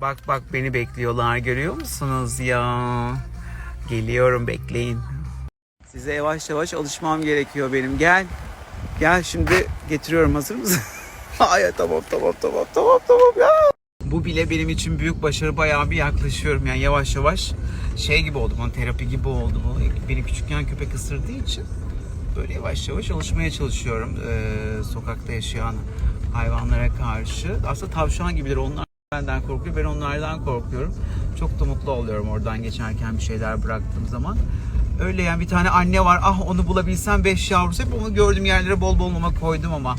Bak bak beni bekliyorlar görüyor musunuz ya? Geliyorum bekleyin. Size yavaş yavaş alışmam gerekiyor benim. Gel. Gel şimdi getiriyorum hazır mısın? Ay tamam tamam tamam tamam tamam ya. Bu bile benim için büyük başarı bayağı bir yaklaşıyorum yani yavaş yavaş şey gibi oldu bana terapi gibi oldu bu. Beni küçükken köpek ısırdığı için böyle yavaş yavaş alışmaya çalışıyorum eee, sokakta yaşayan hayvanlara karşı. Aslında tavşan gibiler onlar benden korkuyor ben onlardan korkuyorum. Çok da mutlu oluyorum oradan geçerken bir şeyler bıraktığım zaman. Öyle yani bir tane anne var ah onu bulabilsem beş yavrusu hep onu gördüğüm yerlere bol bol mama koydum ama.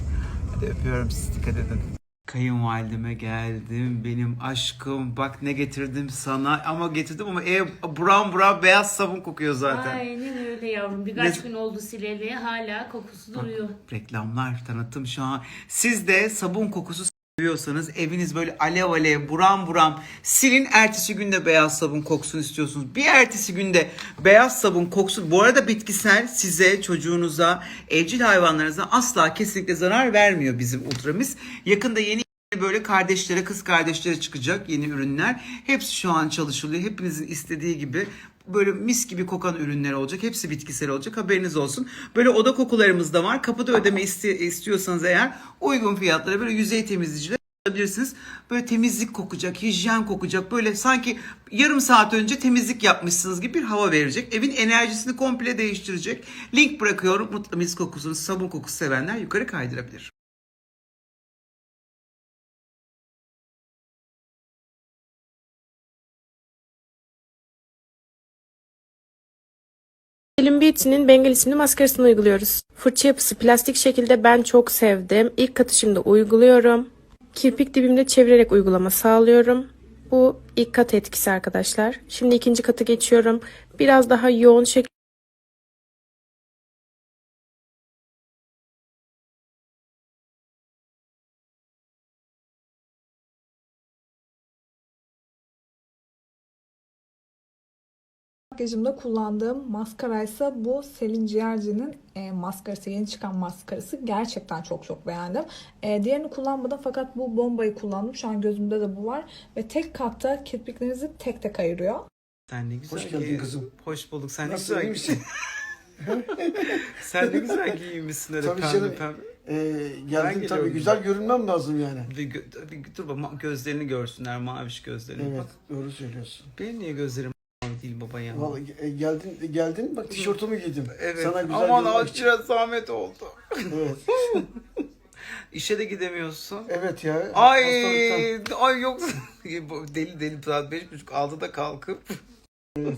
Hadi öpüyorum sizi dikkat edin. Kayınvalideme geldim benim aşkım bak ne getirdim sana ama getirdim ama ev brown brown beyaz sabun kokuyor zaten. Aynen öyle yavrum. Birkaç Ne- gün oldu sileli. Hala kokusu duruyor. Reklamlar, tanıtım şu an. Siz de sabun kokusu seviyorsanız eviniz böyle alev alev, buram buram silin. Ertesi günde beyaz sabun koksun istiyorsunuz. Bir ertesi günde beyaz sabun koksun. Bu arada bitkisel size, çocuğunuza, evcil hayvanlarınıza asla kesinlikle zarar vermiyor bizim Ultramis. Yakında yeni böyle kardeşlere, kız kardeşlere çıkacak yeni ürünler. Hepsi şu an çalışılıyor. Hepinizin istediği gibi böyle mis gibi kokan ürünler olacak. Hepsi bitkisel olacak. Haberiniz olsun. Böyle oda kokularımız da var. Kapıda ödeme iste- istiyorsanız eğer uygun fiyatlara böyle yüzey temizleyiciler alabilirsiniz. Böyle temizlik kokacak, hijyen kokacak. Böyle sanki yarım saat önce temizlik yapmışsınız gibi bir hava verecek. Evin enerjisini komple değiştirecek. Link bırakıyorum. Mutlu mis kokusunu, sabun kokusu sevenler yukarı kaydırabilir. Slim Beauty'nin Bengal isimli maskarasını uyguluyoruz. Fırça yapısı plastik şekilde ben çok sevdim. İlk katışımda uyguluyorum. Kirpik dibimde çevirerek uygulama sağlıyorum. Bu ilk kat etkisi arkadaşlar. Şimdi ikinci katı geçiyorum. Biraz daha yoğun şekilde Makyajımda kullandığım maskara ise bu Selin Ciğerci'nin e, maskarası, yeni çıkan maskarası. Gerçekten çok çok beğendim. E, diğerini kullanmadım fakat bu bombayı kullandım. Şu an gözümde de bu var. Ve tek katta kirpiklerinizi tek tek ayırıyor. Sen ne güzel Hoş geldin giy- kızım. Hoş bulduk. Sen Nasıl, ne iyi güzel misin? Sen ne güzel giyinmişsin öyle Tabii pembe canım. pembe. Ee, geldim geliyorum. tabii güzel görünmem lazım yani. Bir, gö- bir dur bak ma- gözlerini görsünler maviş gözlerini. Evet Bak doğru söylüyorsun. benim niye gözlerim değil baba ya. Vallahi e, geldin geldin bak tişörtümü giydim. Evet. Sana güzel Aman için. biraz zahmet oldu. Evet. İşe de gidemiyorsun. Evet ya. Ay, hastalıktan. ay yok. Bu deli deli saat beş buçuk altıda kalkıp. Evet.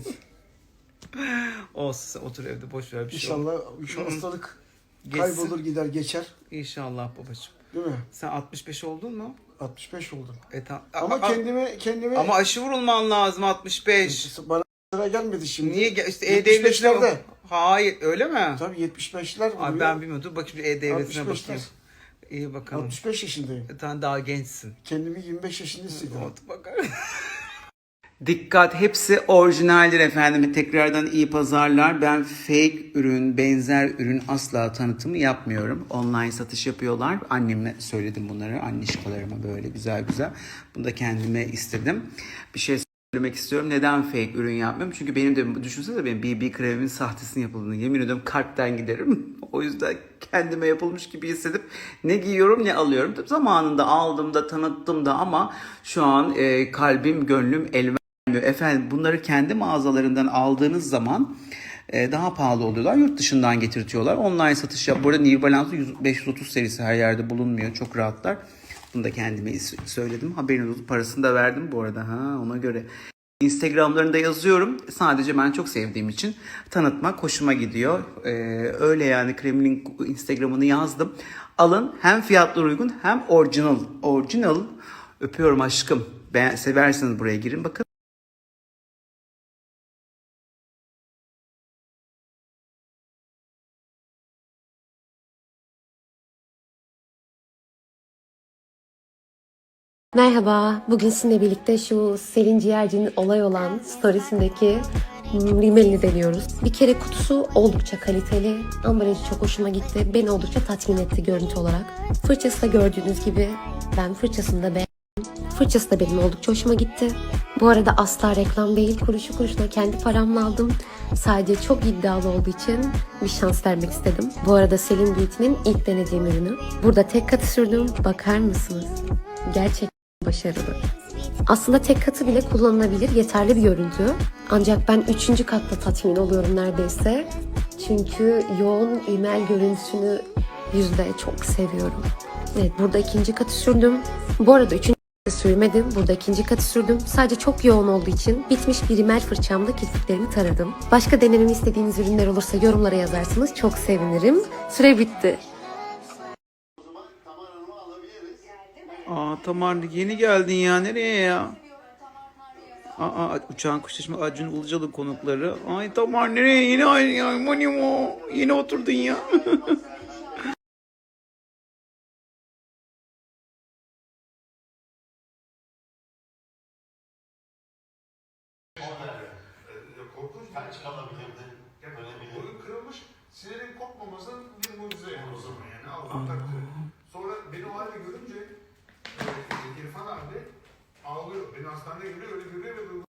Olsun sen otur evde boş ver bir şey olmaz. İnşallah şu hastalık Geçsin. kaybolur gider geçer. İnşallah babacığım. Değil mi? Sen 65 oldun mu? 65 oldum. E, tam- Ama A- a- kendimi kendimi ama aşı vurulman lazım 65. bana sıra gelmedi şimdi. Niye gel- işte 75'lerde. Hayır öyle mi? Tabii 75'ler Abi ben bilmiyorum. Dur bakayım şu E-Devlet'ine 65'ler. bakayım. İyi bakalım. 65 yaşındayım. Sen daha gençsin. Kendimi 25 yaşında hissediyorum. Dikkat hepsi orijinaldir efendim. Tekrardan iyi pazarlar. Ben fake ürün, benzer ürün asla tanıtımı yapmıyorum. Online satış yapıyorlar. Anneme söyledim bunları. Annişkolarıma böyle güzel güzel. Bunu da kendime istedim. Bir şey söylemek istiyorum. Neden fake ürün yapmıyorum? Çünkü benim de düşünsene benim BB kremimin sahtesini yapıldığını yemin ediyorum kalpten giderim. o yüzden kendime yapılmış gibi hissedip ne giyiyorum ne alıyorum. Tabii Zamanında aldım da tanıttım da ama şu an e, kalbim gönlüm el vermiyor. Efendim bunları kendi mağazalarından aldığınız zaman e, daha pahalı oluyorlar. Yurt dışından getirtiyorlar. Online satış yap. Bu arada New Balance 100 530 serisi her yerde bulunmuyor. Çok rahatlar. Bunu da kendime söyledim. Haberiniz olsun. Parasını da verdim bu arada. Ha ona göre. Instagramlarında yazıyorum. Sadece ben çok sevdiğim için tanıtmak hoşuma gidiyor. Ee, öyle yani Kremlin Instagram'ını yazdım. Alın hem fiyatlar uygun hem orijinal. Orijinal. Öpüyorum aşkım. Ben, severseniz buraya girin bakın. Merhaba, bugün sizinle birlikte şu Selin Ciğerci'nin olay olan storiesindeki rimelini deniyoruz. Bir kere kutusu oldukça kaliteli, ambalajı çok hoşuma gitti, beni oldukça tatmin etti görüntü olarak. Fırçası da gördüğünüz gibi ben fırçasını da beğendim. Fırçası da benim oldukça hoşuma gitti. Bu arada asla reklam değil. Kuruşu kuruşuna kendi paramla aldım. Sadece çok iddialı olduğu için bir şans vermek istedim. Bu arada Selin Beauty'nin ilk denediğim ürünü. Burada tek katı sürdüm. Bakar mısınız? Gerçekten başarılı. Aslında tek katı bile kullanılabilir. Yeterli bir görüntü. Ancak ben üçüncü katta tatmin oluyorum neredeyse. Çünkü yoğun rimel görüntüsünü yüzde çok seviyorum. Evet burada ikinci katı sürdüm. Bu arada üçüncü katı sürmedim. Burada ikinci katı sürdüm. Sadece çok yoğun olduğu için bitmiş bir rimel fırçamla kirpiklerimi taradım. Başka denememi istediğiniz ürünler olursa yorumlara yazarsınız. Çok sevinirim. Süre bitti. Aa Tamar yeni geldin ya nereye ya? Aa uçağın kuşlaşma Acun Ilıcalı konukları. Ay Tamar nereye yeni ay ya Monimo yeni oturdun ya. Korkunç felç kalabilirdi. Boyun kırılmış, sinirin kopmamasının bir mucize yani o zaman yani Allah. Sonra beni o halde görünce İrfan abi ağlıyor. Beni hastaneye görüyor, öyle görüyor ve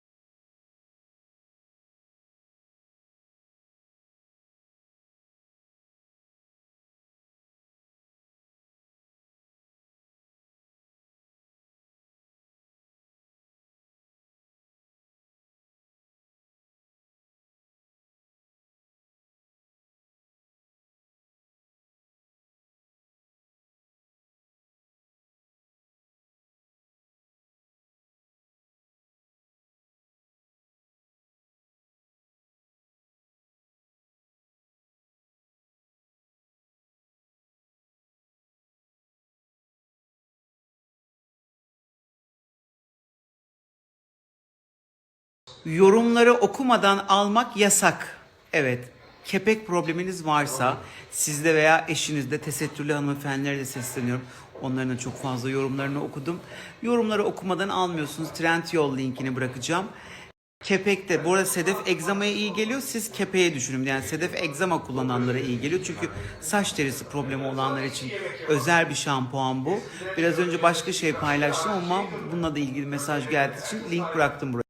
Yorumları okumadan almak yasak. Evet. Kepek probleminiz varsa sizde veya eşinizde tesettürlü hanımefendilere de sesleniyorum. Onların da çok fazla yorumlarını okudum. Yorumları okumadan almıyorsunuz. Trendyol linkini bırakacağım. Kepek de bu arada sedef egzamaya iyi geliyor. Siz kepeğe düşünün. Yani sedef egzama kullananlara iyi geliyor. Çünkü saç derisi problemi olanlar için özel bir şampuan bu. Biraz önce başka şey paylaştım ama bununla da ilgili mesaj geldiği için link bıraktım buraya.